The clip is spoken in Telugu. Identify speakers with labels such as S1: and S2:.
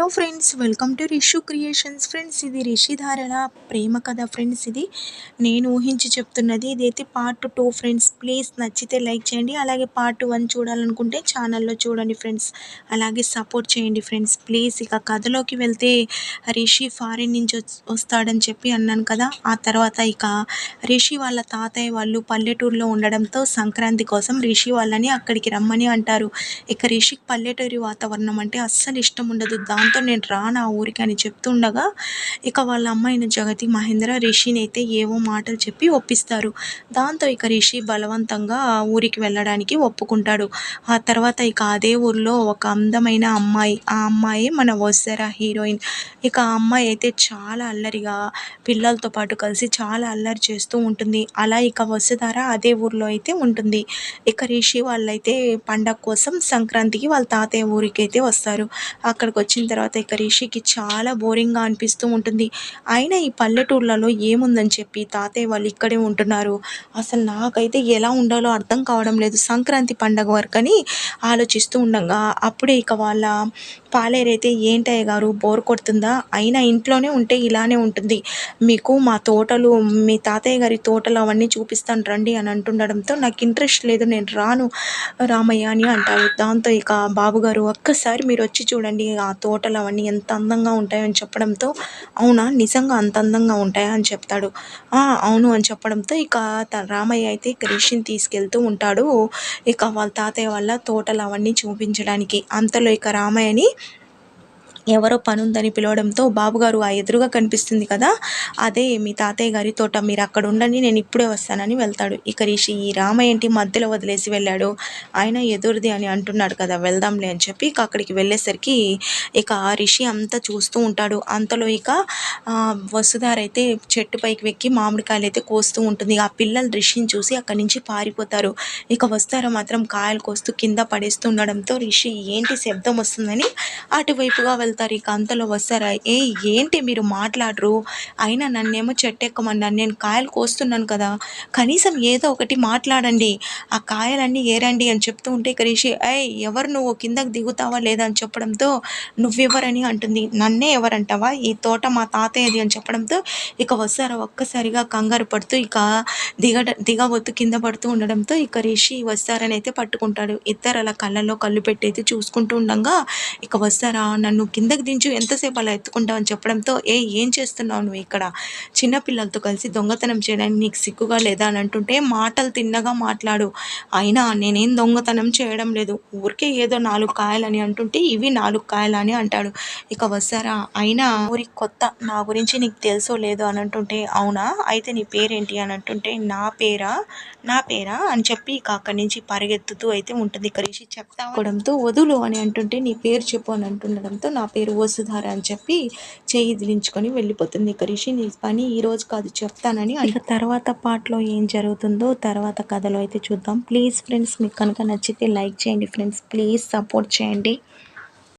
S1: Hello friends welcome to Rishu creations. Friends ఇది రిషిధారల ప్రేమ కథ ఫ్రెండ్స్ ఇది. నేను ఊహించి చెప్తున్నది ఇదైతే పార్ట్ టూ ఫ్రెండ్స్. ప్లీజ్ నచ్చితే లైక్ చేయండి అలాగే పార్ట్ వన్ చూడాలనుకుంటే ఛానల్లో చూడండి ఫ్రెండ్స్. అలాగే సపోర్ట్ చేయండి ఫ్రెండ్స్. ప్లీజ్ ఇక కథలోకి వెళ్తే రిషి ఫారిన్ నుంచి వస్తాడని చెప్పి అన్నాను కదా. ఆ తర్వాత ఇక రిషి వాళ్ళ తాతయ్య వాళ్ళు పల్లెటూరులో ఉండడంతో సంక్రాంతి కోసం రిషి వాళ్ళని అక్కడికి రమ్మని అంటారు. ఇక రిషికి పల్లెటూరి వాతావరణం అంటే అస్సలు ఇష్టం ఉండదు. దాని దాంతో నేను రాను ఆ ఊరికి అని చెప్తుండగా ఇక వాళ్ళ అమ్మాయిన జగతి మహేంద్ర రిషిని అయితే ఏవో మాటలు చెప్పి ఒప్పిస్తారు. దాంతో ఇక రిషి బలవంతంగా ఆ ఊరికి వెళ్ళడానికి ఒప్పుకుంటాడు. ఆ తర్వాత ఇక అదే ఊరిలో ఒక అందమైన అమ్మాయి ఆ అమ్మాయి మన వసరా హీరోయిన్. ఇక ఆ అమ్మాయి అయితే చాలా అల్లరిగా పిల్లలతో పాటు కలిసి చాలా అల్లరి చేస్తూ ఉంటుంది. అలా ఇక వసుధార అదే ఊరిలో అయితే ఉంటుంది. ఇక రిషి వాళ్ళైతే పండగ కోసం సంక్రాంతికి వాళ్ళ తాతయ్య ఊరికి అయితే వస్తారు. అక్కడికి వచ్చిన తర్వాత ఇక రిషికి చాలా బోరింగ్గా అనిపిస్తూ ఉంటుంది. అయినా ఈ పల్లెటూర్లలో ఏముందని చెప్పి తాతయ్య వాళ్ళు ఇక్కడే ఉంటున్నారు. అసలు నాకైతే ఎలా ఉండాలో అర్థం కావడం లేదు. సంక్రాంతి పండగ వరకు అని ఆలోచిస్తూ ఉండగా. అప్పుడే ఇక వాళ్ళ పాలేరైతే ఏంటయ్య గారు బోర్ కొడుతుందా? అయినా ఇంట్లోనే ఉంటే ఇలానే ఉంటుంది. మీకు మా తోటలు మీ తాతయ్య గారి తోటలు అవన్నీ చూపిస్తాను రండి అని అంటుండడంతో నాకు ఇంట్రెస్ట్ లేదు. నేను రాను రామయ్య అని అంటారు. దాంతో ఇక బాబుగారు ఒక్కసారి మీరు వచ్చి చూడండి ఆ తోట తోటలు అవన్నీ ఎంత అందంగా ఉంటాయో అని చెప్పడంతో అవునా నిజంగా అంత అందంగా ఉంటాయా? అని చెప్తాడు. అవును అని చెప్పడంతో ఇక రామయ్య అయితే క్రిష్ని తీసుకెళ్తూ ఉంటాడు. ఇక వాళ్ళ తాతయ్య వాళ్ళ తోటలు అవన్నీ చూపించడానికి. అంతలో ఇక రామయ్యని ఎవరో పనుందని పిలవడంతో బాబుగారు ఆ ఎదురుగా కనిపిస్తుంది కదా అదే మీ తాతయ్య గారి తోట. మీరు అక్కడ ఉండండి నేను ఇప్పుడే వస్తానని వెళ్తాడు. ఇక రిషి ఈ రామయ్యంటి మధ్యలో వదిలేసి వెళ్ళాడు? ఆయన ఎదురుది అని అంటున్నాడు కదా వెళ్దాంలే అని చెప్పి ఇక అక్కడికి వెళ్ళేసరికి ఇక ఆ రిషి అంతా చూస్తూ ఉంటాడు. అంతలో ఇక వసుధారైతే చెట్టు పైకి వెక్కి మామిడికాయలు అయితే కోస్తూ ఉంటుంది. ఆ పిల్లలు రిషిని చూసి అక్కడి నుంచి పారిపోతారు. ఇక వసుధార మాత్రం కాయలు కోస్తూ కింద పడేస్తూ ఉండడంతో రిషి ఏంటి శబ్దం వస్తుందని? అటువైపుగా వెళ్తాడు. తారీఖు అంతలో వస్తారా? ఏ ఏంటి మీరు మాట్లాడరు? అయినా నన్నేమో చెట్టెక్కమన్నారు నేను కాయలు కోస్తున్నాను కదా. కనీసం ఏదో ఒకటి మాట్లాడండి. ఆ కాయలన్నీ ఏరండి అని చెప్తూ ఉంటే కరీషి అయ్ ఎవరు నువ్వు కిందకి దిగుతావా లేదా? అని చెప్పడంతో నువ్వెవరని? అంటుంది. నన్నే ఎవరంటావా? ఈ తోట మా తాతయ్యది అని చెప్పడంతో ఇక వస్తారా ఒక్కసారిగా కంగారు పడుతూ ఇక దిగ దిగబోతూ కింద పడుతూ ఉండడంతో ఇక రిషి వస్తారని అయితే పట్టుకుంటాడు. ఇద్దరు అలా కళ్ళల్లో కళ్ళు పెట్టి చూసుకుంటూ ఉండగా ఇక వస్తారా నన్ను కిందకి దించు ఎంతసేపు అలా ఎత్తుకుంటావు? అని చెప్పడంతో ఏ ఏం చేస్తున్నావు నువ్వు ఇక్కడ? చిన్నపిల్లలతో కలిసి దొంగతనం చేయడానికి నీకు సిగ్గుగా లేదా? అని అంటుంటే మాటలు తిన్నగా మాట్లాడు. అయినా నేనేం దొంగతనం చేయడం లేదు. ఊరికే ఏదో నాలుగు కాయలని అంటుంటే ఇవి నాలుగు కాయలని అంటాడు. ఇక వస్తారా? అయినా ఊరి కొత్త నా గురించి నీకు తెలుసో లేదో అని అంటుంటే అవునా? అయితే నీ పేరేంటి అని అంటుంటే నా పేరా? నా పేరా? అని చెప్పి ఇక అక్కడి నుంచి పరిగెత్తుతూ అయితే ఉంటుంది. ఇక రిషి చెప్తాడంతో వదులు అని అంటుంటే నీ పేరు చెప్పు అని అంటుండడంతో నా పేరు వసుధార అని చెప్పి చేయి దిలించుకొని వెళ్ళిపోతుంది. ఇక రిషి నీ పని ఈరోజు కాదు చెప్తానని ఇక తర్వాత పాటలో ఏం జరుగుతుందో తర్వాత కథలో అయితే చూద్దాం. చూద్దాం. ప్లీజ్ ఫ్రెండ్స్ మీకు కనుక నచ్చితే లైక్ చేయండి ఫ్రెండ్స్ ప్లీజ్ సపోర్ట్ చేయండి.